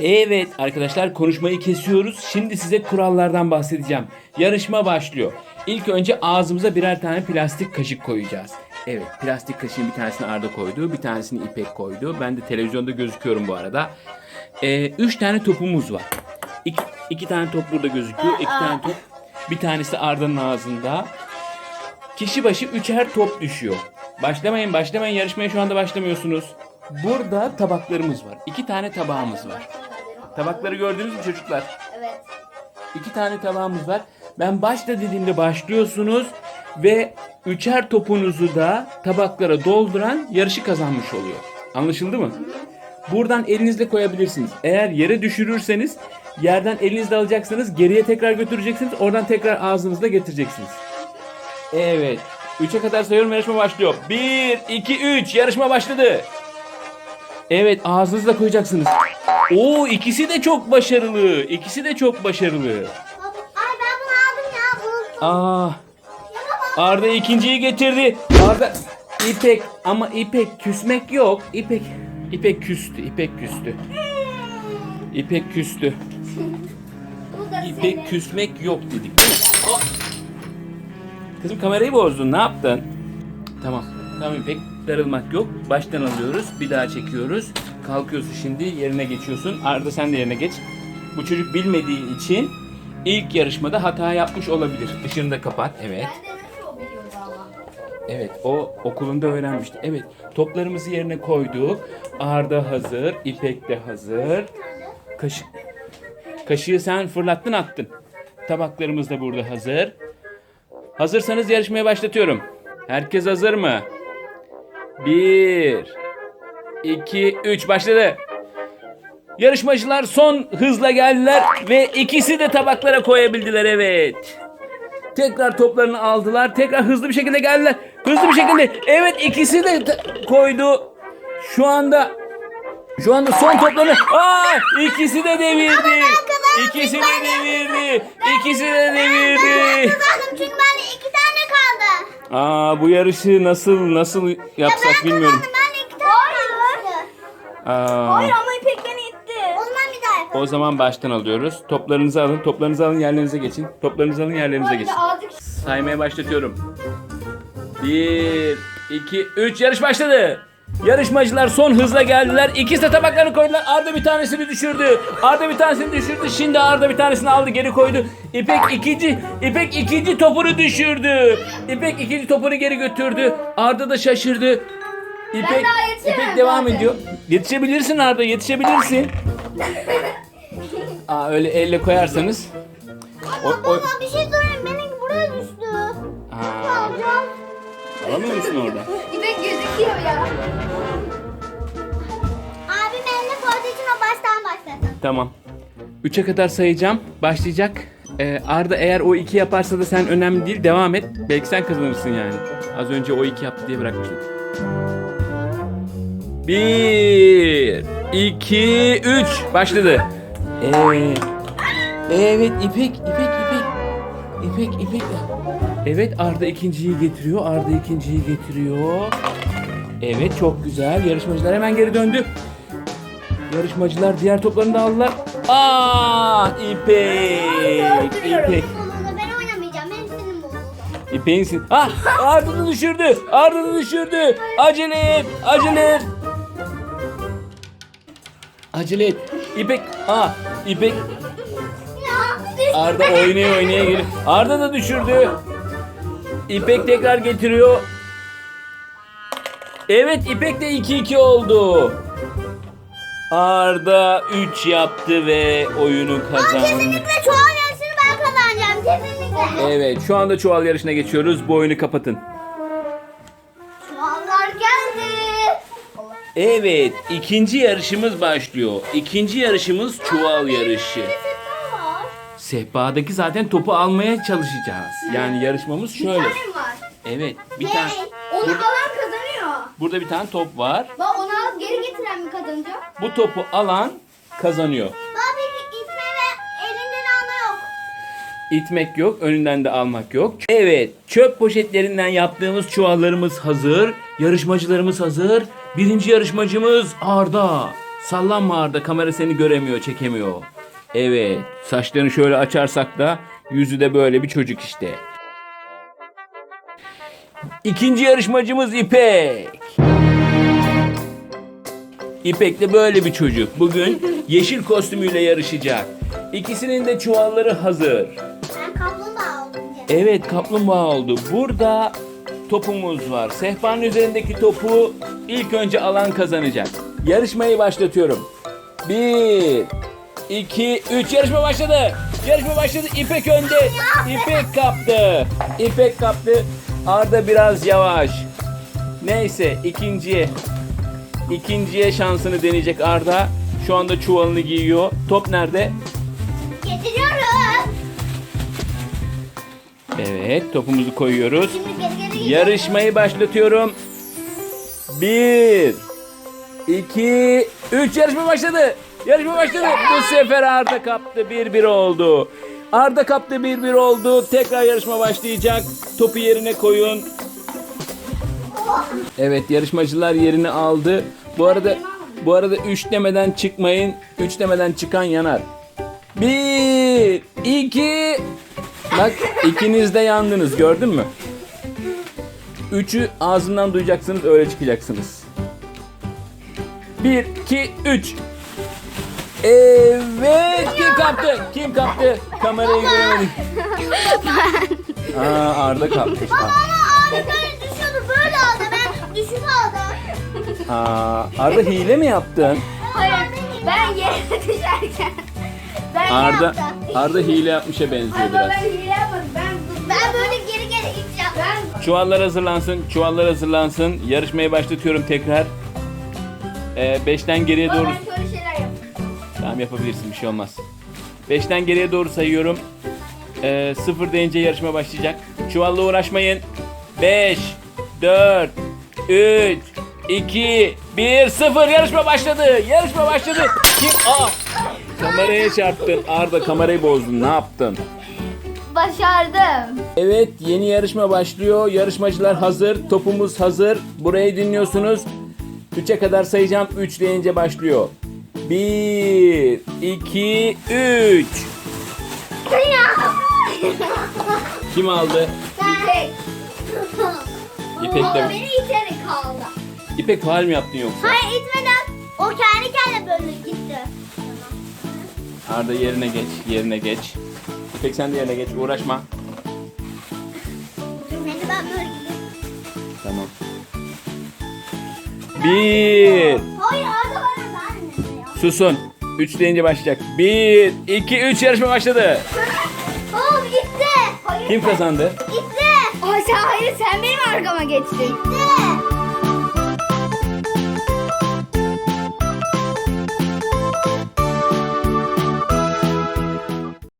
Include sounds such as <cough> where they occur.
Evet arkadaşlar konuşmayı kesiyoruz. Şimdi size kurallardan bahsedeceğim. Yarışma başlıyor. İlk önce ağzımıza birer tane plastik kaşık koyacağız. Evet plastik kaşığın bir tanesini Arda koydu. Bir tanesini İpek koydu. Ben de televizyonda gözüküyorum bu arada. Ee, üç tane topumuz var. İki, iki tane top burada gözüküyor. İki tane top. Bir tanesi Arda'nın ağzında. Kişi başı üçer top düşüyor. Başlamayın başlamayın yarışmaya şu anda başlamıyorsunuz. Burada tabaklarımız var. İki tane tabağımız var. Tabakları gördünüz mü çocuklar? Evet. İki tane tabağımız var. Ben başla dediğimde başlıyorsunuz ve üçer topunuzu da tabaklara dolduran yarışı kazanmış oluyor. Anlaşıldı mı? Buradan elinizle koyabilirsiniz. Eğer yere düşürürseniz yerden elinizle alacaksınız, geriye tekrar götüreceksiniz, oradan tekrar ağzınızla getireceksiniz. Evet. 3'e kadar sayıyorum yarışma başlıyor. 1, 2, 3 yarışma başladı. Evet ağzınızla koyacaksınız. Oo ikisi de çok başarılı. İkisi de çok başarılı. Baba, ay ben bunu aldım ya. Bunu Aa Arda ikinciyi getirdi. Arda İpek ama İpek küsmek yok. İpek İpek küstü. İpek küstü. İpek küstü. <laughs> bu da senin. İpek küsmek yok dedik. Kızım kamerayı bozdun. Ne yaptın? Tamam. Tamam İpek. Darılmak yok. Baştan alıyoruz. Bir daha çekiyoruz. Kalkıyorsun şimdi. Yerine geçiyorsun. Arda sen de yerine geç. Bu çocuk bilmediği için ilk yarışmada hata yapmış olabilir. Işığını da kapat. Evet. Ben de nasıl o biliyordu ama. Evet o okulunda öğrenmişti. Evet toplarımızı yerine koyduk. Arda hazır, İpek de hazır. Kaşık, kaşığı sen fırlattın attın. Tabaklarımız da burada hazır. Hazırsanız yarışmaya başlatıyorum. Herkes hazır mı? Bir, iki, üç başladı. Yarışmacılar son hızla geldiler ve ikisi de tabaklara koyabildiler evet. Tekrar toplarını aldılar. Tekrar hızlı bir şekilde geldiler. Hızlı bir şekilde. Evet ikisi de koydu. Şu anda şu anda son toplarını Aa ikisi de devirdi. İkisi de devirdi. İkisi de devirdi. Kazandım çünkü bende iki tane kaldı. Aa bu yarışı nasıl nasıl yapsak ben bilmiyorum. kazandım. Bende iki tane. Aa, ama İpek beni itti. O zaman bir daha yapalım. o zaman baştan alıyoruz. Toplarınızı alın. Toplarınızı alın yerlerinize geçin. Toplarınızı alın yerlerinize geçin. Azıcık Saymaya başlatıyorum. 1, 2, 3 yarış başladı. Yarışmacılar son hızla geldiler. İkisi de tabaklarını koydular. Arda bir tanesini düşürdü. Arda bir tanesini düşürdü. Şimdi Arda bir tanesini aldı geri koydu. İpek ikinci, İpek ikinci topunu düşürdü. İpek ikinci topunu geri götürdü. Arda da şaşırdı. İpek, daha yetişemem İpek devam zaten. ediyor. Yetişebilirsin Arda, yetişebilirsin. <laughs> Aa öyle elle koyarsanız. O, o, Baba bir şey sorayım. Benim buraya düştü. Alamıyor musun orada? İpek gözüküyor ya. Abim eline koyduğu için o baştan başlasın. Tamam. 3'e kadar sayacağım. Başlayacak. Ee, Arda eğer o 2 yaparsa da sen önemli değil. Devam et. Belki sen kazanırsın yani. Az önce o 2 yaptı diye bırakmıştım. 1 2 3 başladı. Evet. Evet İpek, İpek, İpek. İpek, İpek. Evet Arda ikinciyi getiriyor. Arda ikinciyi getiriyor. Evet çok güzel. Yarışmacılar hemen geri döndü. Yarışmacılar diğer toplarını da aldılar. Aa İpek. İpek. Bozuldu. Ben oynamayacağım. Benim sinirim bozuldu. İpek'in sin- Ah Arda'nı düşürdü. Arda'nı düşürdü. Acele et. Acele et. Acele et. İpek. Ah İpek. Ya. Arda oynaya oynaya geliyor. Arda da düşürdü. İpek tekrar getiriyor. Evet İpek de 2-2 oldu. Arda 3 yaptı ve oyunu kazandı. Kesinlikle çoğal yarışını ben kazanacağım. Kesinlikle. Evet şu anda çuval yarışına geçiyoruz. Bu oyunu kapatın. Çoğallar geldi. Evet ikinci yarışımız başlıyor. İkinci yarışımız çuval yarışı. Sehpadaki zaten topu almaya çalışacağız. Yani yarışmamız şöyle. Tane var. Evet bir Ve tane. onu alan kazanıyor. burada bir tane top var. Bak onu alıp geri getiren mi kazanacak? Bu topu alan kazanıyor. Bak bir itme ve elinden alma yok. İtmek yok, önünden de almak yok. Evet, çöp poşetlerinden yaptığımız çuvallarımız hazır. Yarışmacılarımız hazır. Birinci yarışmacımız Arda. Sallanma Arda kamera seni göremiyor çekemiyor. Evet saçlarını şöyle açarsak da yüzü de böyle bir çocuk işte. İkinci yarışmacımız İpek. İpek de böyle bir çocuk. Bugün yeşil kostümüyle yarışacak. İkisinin de çuvalları hazır. Ben kaplumbağa oldum. Evet kaplumbağa oldu. Burada topumuz var. Sehpanın üzerindeki topu ilk önce alan kazanacak. Yarışmayı başlatıyorum. Bir, iki, üç. Yarışma başladı. Yarışma başladı. İpek önde. İpek kaptı. İpek kaptı. Arda biraz yavaş. Neyse ikinciye. ikinciye şansını deneyecek Arda. Şu anda çuvalını giyiyor. Top nerede? Getiriyorum. Evet topumuzu koyuyoruz. Şimdi geri geri gidiyorum. Yarışmayı başlatıyorum. Bir, iki, üç yarışma başladı. Yarışma başladı. Bu sefer Arda kaptı. Bir bir oldu. Arda kaptı bir bir oldu. Tekrar yarışma başlayacak. Topu yerine koyun. Evet yarışmacılar yerini aldı. Bu arada bu arada üç demeden çıkmayın. Üç demeden çıkan yanar. Bir, iki, bak ikiniz de yandınız gördün mü? Üçü ağzından duyacaksınız öyle çıkacaksınız. Bir, iki, üç. Evet kim kaptı? Kim kaptı? Kamerayı göremedik. Aa, Arda kapmış. Ama ağrı böyle düşüyordu. Böyle aldı. Ben düşük aldım. Aa, Arda hile mi yaptın? Hayır. Ben yere düşerken. Ben Arda yaptım. Arda hile yapmışa benziyor biraz. hile yapmadım. Ben, ben böyle geri geri gideceğim. Ben Çuvallar hazırlansın. Çuvallar hazırlansın. Yarışmayı başlatıyorum tekrar. Ee, beşten geriye doğru... Ben şöyle şeyler yapıyorum. Tamam yapabilirsin bir şey olmaz. Beşten geriye doğru sayıyorum. Ee, sıfır deyince yarışma başlayacak. Çuvalla uğraşmayın. Beş, dört, üç, iki, bir, sıfır. Yarışma başladı. Yarışma başladı. Kim? Aa! Kameraya çarptın. Arda kamerayı bozdun. Ne yaptın? Başardım. Evet yeni yarışma başlıyor. Yarışmacılar hazır. Topumuz hazır. Burayı dinliyorsunuz. 3'e kadar sayacağım. 3 deyince başlıyor. 1, 2, 3. Kim aldı? İpek. İpek de- O beni iterek kaldı. İpek faal mi yaptın yoksa? Hayır itmeden o kendi kendine böyle gitti. Arda yerine geç. Yerine geç. İpek sen de yerine geç. Uğraşma. Beni ben böyle gidiyorum. Tamam. 1. Hayır arada bana vermedi ya. Susun. 3 deyince başlayacak. 1, 2, 3 yarışma başladı. Oğlum gitti. Hayır. Kim kazandı? Gitti. Ay sen hayır sen benim arkama geçtin. Gitti.